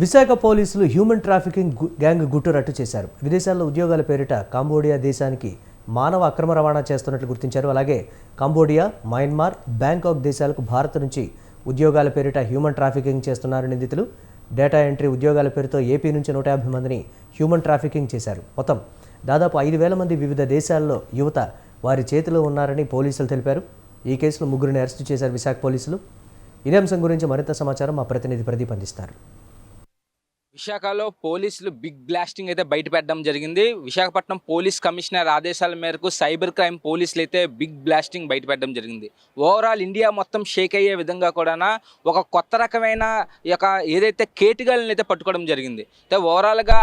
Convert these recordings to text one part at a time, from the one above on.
విశాఖ పోలీసులు human trafficking gang గుట్టురట్టు చేశారు. విదేశాల్లో ఉద్యోగాల పేరిట కాంబోడియా దేశానికి మానవ అక్రమ రవాణా చేస్తున్నట్లు గుర్తించారు. అలాగే కాంబోడియా మయన్మార్ బ్యాంకాక్ దేశాలకు భారత్ నుంచి ఉద్యోగాల పేరిట హ్యూమన్ ట్రాఫికింగ్ చేస్తున్నారు నిందితులు. డేటా ఎంట్రీ ఉద్యోగాల పేరుతో ఏపీ నుంచి నూట యాభై మందిని హ్యూమన్ ట్రాఫికింగ్ చేశారు. మొత్తం దాదాపు ఐదు వేల మంది వివిధ దేశాల్లో యువత వారి చేతిలో ఉన్నారని పోలీసులు తెలిపారు. ఈ కేసులో ముగ్గురిని అరెస్టు చేశారు విశాఖ పోలీసులు. ఇదే అంశం గురించి మరింత సమాచారం మా ప్రతినిధి ప్రదీప్ అందిస్తారు. విశాఖలో పోలీసులు బిగ్ బ్లాస్టింగ్ అయితే బయటపెట్టడం జరిగింది. విశాఖపట్నం పోలీస్ కమిషనర్ ఆదేశాల మేరకు సైబర్ క్రైమ్ పోలీసులు అయితే బిగ్ బ్లాస్టింగ్ బయటపెట్టడం జరిగింది. ఓవరాల్ ఇండియా మొత్తం షేక్ అయ్యే విధంగా కూడా ఒక కొత్త రకమైన యొక్క ఏదైతే కేటుగాలను అయితే పట్టుకోవడం జరిగింది. అయితే ఓవరాల్గా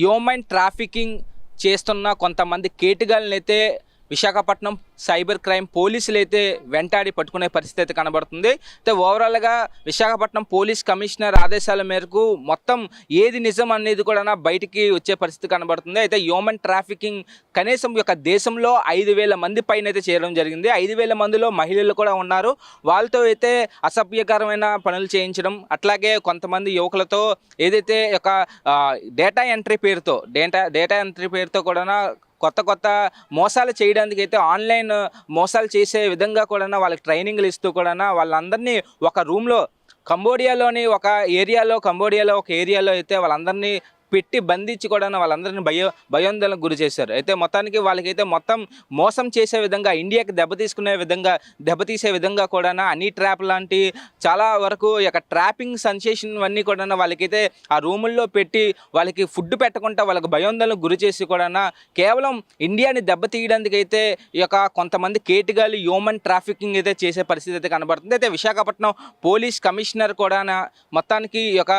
హ్యూమన్ ట్రాఫికింగ్ చేస్తున్న కొంతమంది కేటుగాలను అయితే విశాఖపట్నం సైబర్ క్రైమ్ పోలీసులు అయితే వెంటాడి పట్టుకునే పరిస్థితి అయితే కనబడుతుంది. అయితే ఓవరాల్గా విశాఖపట్నం పోలీస్ కమిషనర్ ఆదేశాల మేరకు మొత్తం ఏది నిజం అనేది కూడా బయటికి వచ్చే పరిస్థితి కనబడుతుంది. అయితే హ్యూమన్ ట్రాఫికింగ్ కనీసం యొక్క దేశంలో ఐదు వేల మంది పైన అయితే చేయడం జరిగింది. ఐదు వేల మందిలో మహిళలు కూడా ఉన్నారు. వాళ్ళతో అయితే అసభ్యకరమైన పనులు చేయించడం అట్లాగే కొంతమంది యువకులతో ఏదైతే యొక్క డేటా ఎంట్రీ పేరుతో డేటా డేటా ఎంట్రీ పేరుతో కూడా కొత్త కొత్త మోసాలు చేయడానికి అయితే ఆన్లైన్ మోసాలు చేసే విధంగా కూడా వాళ్ళకి ట్రైనింగ్లు ఇస్తూ కూడా వాళ్ళందరినీ ఒక రూమ్లో కంబోడియాలోని ఒక ఏరియాలో కంబోడియాలో ఒక ఏరియాలో అయితే వాళ్ళందరినీ పెట్టి బంధించి కూడా వాళ్ళందరినీ భయ భయోందోళనకు గురి చేశారు. అయితే మొత్తానికి వాళ్ళకైతే మొత్తం మోసం చేసే విధంగా ఇండియాకి దెబ్బతీసుకునే విధంగా దెబ్బతీసే విధంగా కూడా అన్ని ట్రాప్ లాంటి చాలా వరకు యొక్క ట్రాపింగ్ సెన్సేషన్ అన్నీ కూడా వాళ్ళకైతే ఆ రూముల్లో పెట్టి వాళ్ళకి ఫుడ్ పెట్టకుండా వాళ్ళకి భయోందోళనకు గురి చేసి కూడా కేవలం ఇండియాని దెబ్బతీయడానికి అయితే ఈ యొక్క కొంతమంది కేటగాలి హ్యూమన్ ట్రాఫికింగ్ అయితే చేసే పరిస్థితి అయితే కనబడుతుంది. అయితే విశాఖపట్నం పోలీస్ కమిషనర్ కూడా మొత్తానికి ఈ యొక్క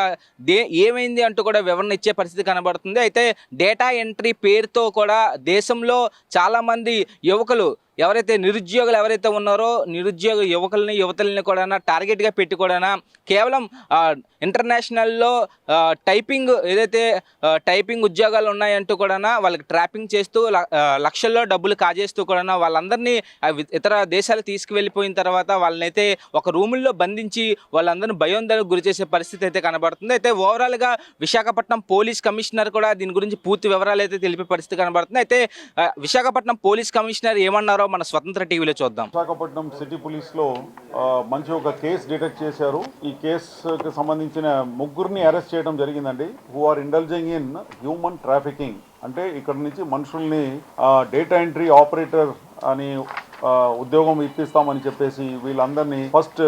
దే ఏమైంది అంటూ కూడా వివరణ ఇచ్చే పరిస్థితి కనబడుతుంది. అయితే డేటా ఎంట్రీ పేరుతో కూడా దేశంలో చాలామంది యువకులు ఎవరైతే నిరుద్యోగులు ఎవరైతే ఉన్నారో నిరుద్యోగ యువకుల్ని యువతల్ని కూడా టార్గెట్గా పెట్టి కూడా కేవలం ఇంటర్నేషనల్లో టైపింగ్ ఏదైతే టైపింగ్ ఉద్యోగాలు ఉన్నాయంటూ కూడా వాళ్ళకి ట్రాపింగ్ చేస్తూ ల- లక్షల్లో డబ్బులు కాజేస్తూ కూడా వాళ్ళందరినీ ఇతర దేశాలు తీసుకువెళ్ళిపోయిన తర్వాత వాళ్ళనైతే ఒక రూముల్లో బంధించి వాళ్ళందరినీ భయోందరకు గురి చేసే పరిస్థితి అయితే కనబడుతుంది. అయితే ఓవరాల్గా విశాఖపట్నం పోలీస్ కమిషనర్ కూడా దీని గురించి పూర్తి వివరాలు అయితే తెలిపే పరిస్థితి కనబడుతుంది. అయితే విశాఖపట్నం పోలీస్ కమిషనర్ ఏమన్నారో మన స్వతంత్ర టీవీలో చూద్దాం. విశాఖపట్నం సిటీ పోలీస్లో మంచి ఒక కేసు డిటెక్ట్ చేశారు. ఈ కేసుకి సంబంధించిన ముగ్గురిని అరెస్ట్ చేయడం జరిగిందండి. Who are indulging in human trafficking అంటే ఇక్కడ నుంచి మనుషుల్ని డేటా ఎంట్రీ ఆపరేటర్ అని ఉద్యోగం ఇప్పిస్తామని చెప్పేసి వీళ్ళందరినీ ఫస్ట్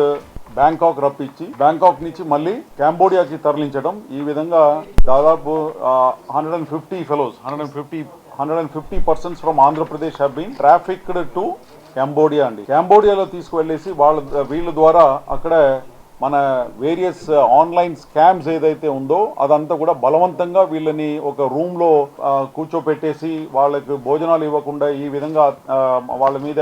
బ్యాంకాక్ రప్పించి బ్యాంకాక్ నుంచి మళ్ళీ కాంబోడియాకి తరలించడం. ఈ విధంగా దాదాపు hundred and fifty fellows hundred and fifty hundred and fifty persons from Andhra Pradesh have been trafficked to Cambodia అండి. కాంబోడియాలో తీసుకువెళ్ళేసి వాళ్ళ వీళ్ళ ద్వారా అక్కడ మన వేరియస్ ఆన్లైన్ స్కామ్స్ ఏదైతే ఉందో అదంతా కూడా బలవంతంగా వీళ్ళని ఒక రూమ్లో uh, కూర్చోపెట్టేసి వాళ్ళకి భోజనాలు ఇవ్వకుండా ఈ విధంగా uh, వాళ్ళ మీద